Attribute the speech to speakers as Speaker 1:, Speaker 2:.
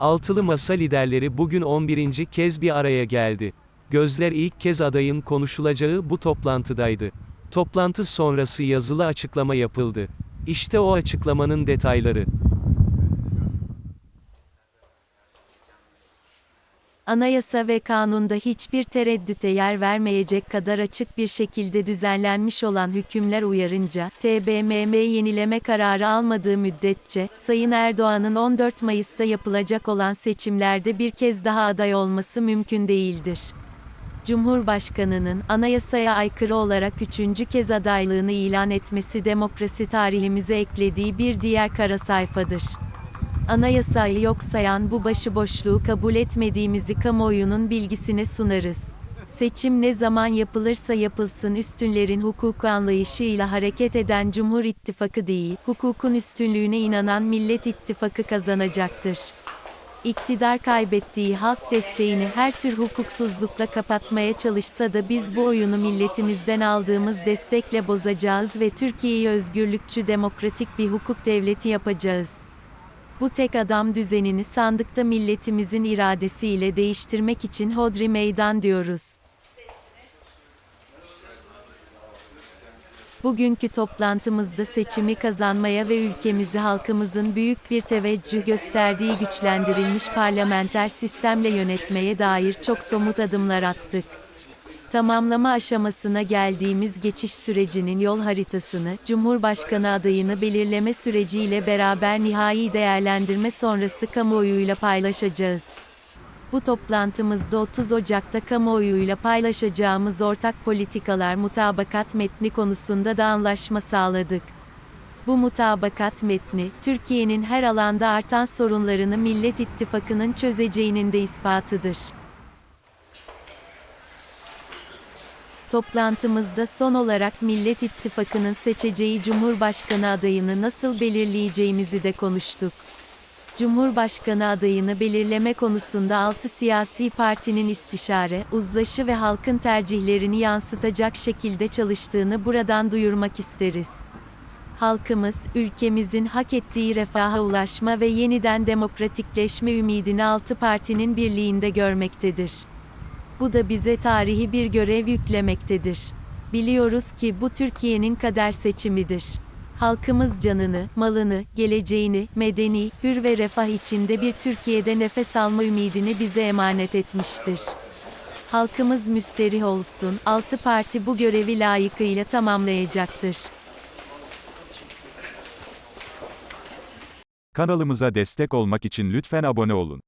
Speaker 1: Altılı Masa liderleri bugün 11. kez bir araya geldi. Gözler ilk kez adayın konuşulacağı bu toplantıdaydı. Toplantı sonrası yazılı açıklama yapıldı. İşte o açıklamanın detayları.
Speaker 2: Anayasa ve kanunda hiçbir tereddüte yer vermeyecek kadar açık bir şekilde düzenlenmiş olan hükümler uyarınca, TBMM yenileme kararı almadığı müddetçe, Sayın Erdoğan'ın 14 Mayıs'ta yapılacak olan seçimlerde bir kez daha aday olması mümkün değildir. Cumhurbaşkanının anayasaya aykırı olarak üçüncü kez adaylığını ilan etmesi demokrasi tarihimize eklediği bir diğer kara sayfadır. Anayasayı yok sayan bu başıboşluğu kabul etmediğimizi kamuoyunun bilgisine sunarız. Seçim ne zaman yapılırsa yapılsın üstünlerin hukuku anlayışıyla hareket eden Cumhur İttifakı değil, hukukun üstünlüğüne inanan Millet İttifakı kazanacaktır. İktidar kaybettiği halk desteğini her tür hukuksuzlukla kapatmaya çalışsa da biz bu oyunu milletimizden aldığımız destekle bozacağız ve Türkiye'yi özgürlükçü demokratik bir hukuk devleti yapacağız. Bu tek adam düzenini sandıkta milletimizin iradesiyle değiştirmek için hodri meydan diyoruz. Bugünkü toplantımızda seçimi kazanmaya ve ülkemizi halkımızın büyük bir teveccüh gösterdiği güçlendirilmiş parlamenter sistemle yönetmeye dair çok somut adımlar attık. Tamamlama aşamasına geldiğimiz geçiş sürecinin yol haritasını, Cumhurbaşkanı adayını belirleme süreciyle beraber nihai değerlendirme sonrası kamuoyuyla paylaşacağız. Bu toplantımızda 30 Ocak'ta kamuoyuyla paylaşacağımız ortak politikalar mutabakat metni konusunda da anlaşma sağladık. Bu mutabakat metni, Türkiye'nin her alanda artan sorunlarını Millet İttifakı'nın çözeceğinin de ispatıdır. Toplantımızda son olarak Millet İttifakı'nın seçeceği Cumhurbaşkanı adayını nasıl belirleyeceğimizi de konuştuk. Cumhurbaşkanı adayını belirleme konusunda 6 siyasi partinin istişare, uzlaşı ve halkın tercihlerini yansıtacak şekilde çalıştığını buradan duyurmak isteriz. Halkımız, ülkemizin hak ettiği refaha ulaşma ve yeniden demokratikleşme ümidini 6 partinin birliğinde görmektedir. Bu da bize tarihi bir görev yüklemektedir. Biliyoruz ki bu Türkiye'nin kader seçimidir. Halkımız canını, malını, geleceğini, medeni, hür ve refah içinde bir Türkiye'de nefes alma ümidini bize emanet etmiştir. Halkımız müsterih olsun, altı parti bu görevi layıkıyla tamamlayacaktır.
Speaker 3: Kanalımıza destek olmak için lütfen abone olun.